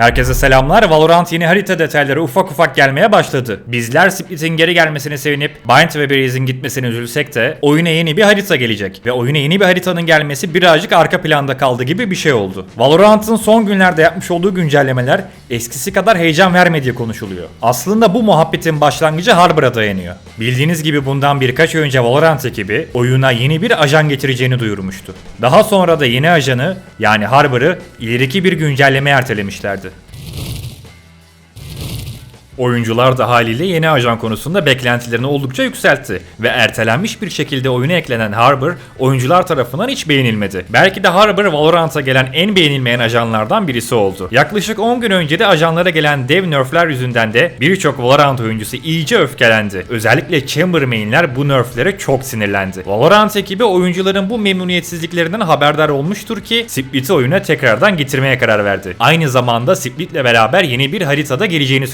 Herkese selamlar. Valorant yeni harita detayları ufak ufak gelmeye başladı. Bizler Split'in geri gelmesine sevinip Bind ve Breeze'in gitmesine üzülsek de oyuna yeni bir harita gelecek. Ve oyuna yeni bir haritanın gelmesi birazcık arka planda kaldı gibi bir şey oldu. Valorant'ın son günlerde yapmış olduğu güncellemeler eskisi kadar heyecan vermediği konuşuluyor. Aslında bu muhabbetin başlangıcı Harbor'a dayanıyor. Bildiğiniz gibi bundan birkaç önce Valorant ekibi oyuna yeni bir ajan getireceğini duyurmuştu. Daha sonra da yeni ajanı yani Harbor'ı ileriki bir güncellemeye ertelemişlerdi. Oyuncular da haliyle yeni ajan konusunda beklentilerini oldukça yükseltti ve ertelenmiş bir şekilde oyuna eklenen Harbor oyuncular tarafından hiç beğenilmedi. Belki de Harbor Valorant'a gelen en beğenilmeyen ajanlardan birisi oldu. Yaklaşık 10 gün önce de ajanlara gelen dev nerfler yüzünden de birçok Valorant oyuncusu iyice öfkelendi. Özellikle Chamber main'ler bu nerflere çok sinirlendi. Valorant ekibi oyuncuların bu memnuniyetsizliklerinden haberdar olmuştur ki Split'i oyuna tekrardan getirmeye karar verdi. Aynı zamanda Split'le beraber yeni bir haritada geleceğini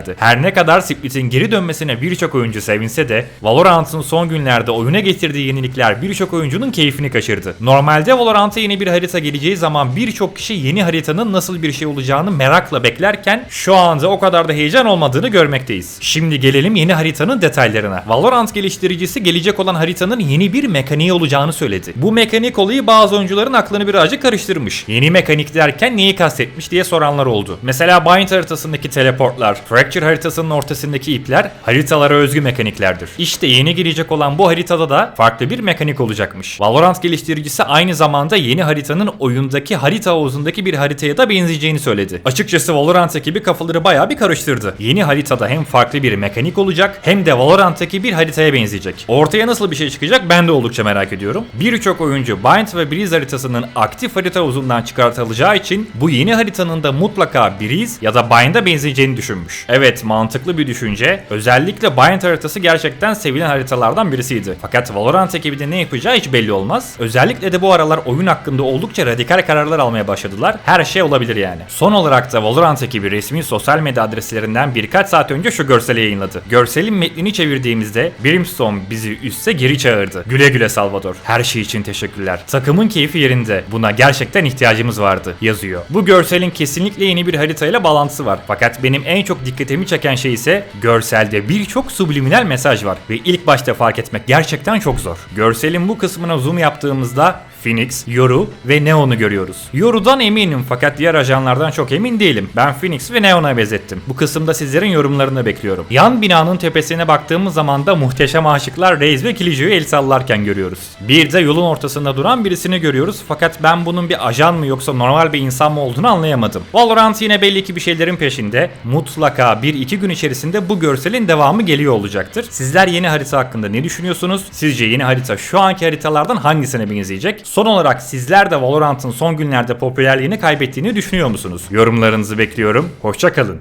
söylemişlerdi. Her ne kadar Split'in geri dönmesine birçok oyuncu sevinse de Valorant'ın son günlerde oyuna getirdiği yenilikler birçok oyuncunun keyfini kaçırdı. Normalde Valorant'a yeni bir harita geleceği zaman birçok kişi yeni haritanın nasıl bir şey olacağını merakla beklerken şu anda o kadar da heyecan olmadığını görmekteyiz. Şimdi gelelim yeni haritanın detaylarına. Valorant geliştiricisi gelecek olan haritanın yeni bir mekaniği olacağını söyledi. Bu mekanik olayı bazı oyuncuların aklını birazcık karıştırmış. Yeni mekanik derken neyi kastetmiş diye soranlar oldu. Mesela Bind haritasındaki teleportlar, Fracture haritasının ortasındaki ipler haritalara özgü mekaniklerdir. İşte yeni gelecek olan bu haritada da farklı bir mekanik olacakmış. Valorant geliştiricisi aynı zamanda yeni haritanın oyundaki harita havuzundaki bir haritaya da benzeyeceğini söyledi. Açıkçası Valorant ekibi kafaları bayağı bir karıştırdı. Yeni haritada hem farklı bir mekanik olacak hem de Valorant'taki bir haritaya benzeyecek. Ortaya nasıl bir şey çıkacak ben de oldukça merak ediyorum. Birçok oyuncu Bind ve Breeze haritasının aktif harita havuzundan çıkartılacağı için bu yeni haritanın da mutlaka Breeze ya da Bind'a benzeyeceğini düşünmüş. Evet mantıklı bir düşünce. Özellikle Bind haritası gerçekten sevilen haritalardan birisiydi. Fakat Valorant ekibinin ne yapacağı hiç belli olmaz. Özellikle de bu aralar oyun hakkında oldukça radikal kararlar almaya başladılar. Her şey olabilir yani. Son olarak da Valorant ekibi resmi sosyal medya adreslerinden birkaç saat önce şu görseli yayınladı. Görselin metnini çevirdiğimizde Brimstone bizi üste geri çağırdı. Güle güle Salvador. Her şey için teşekkürler. Takımın keyfi yerinde. Buna gerçekten ihtiyacımız vardı yazıyor. Bu görselin kesinlikle yeni bir haritayla bağlantısı var. Fakat benim en çok dikkatimi çeken şey ise görselde birçok subliminal mesaj var ve ilk başta fark etmek gerçekten çok zor. Görselin bu kısmına zoom yaptığımızda Phoenix, Yoru ve Neon'u görüyoruz. Yoru'dan eminim fakat diğer ajanlardan çok emin değilim. Ben Phoenix ve Neon'a benzettim. Bu kısımda sizlerin yorumlarını bekliyorum. Yan binanın tepesine baktığımız zaman da muhteşem aşıklar Reis ve Killjoy'u el sallarken görüyoruz. Bir de yolun ortasında duran birisini görüyoruz fakat ben bunun bir ajan mı yoksa normal bir insan mı olduğunu anlayamadım. Valorant yine belli ki bir şeylerin peşinde. Mutlaka 1-2 gün içerisinde bu görselin devamı geliyor olacaktır. Sizler yeni harita hakkında ne düşünüyorsunuz? Sizce yeni harita şu anki haritalardan hangisine benzeyecek? Son olarak sizler de Valorant'ın son günlerde popülerliğini kaybettiğini düşünüyor musunuz? Yorumlarınızı bekliyorum. Hoşçakalın.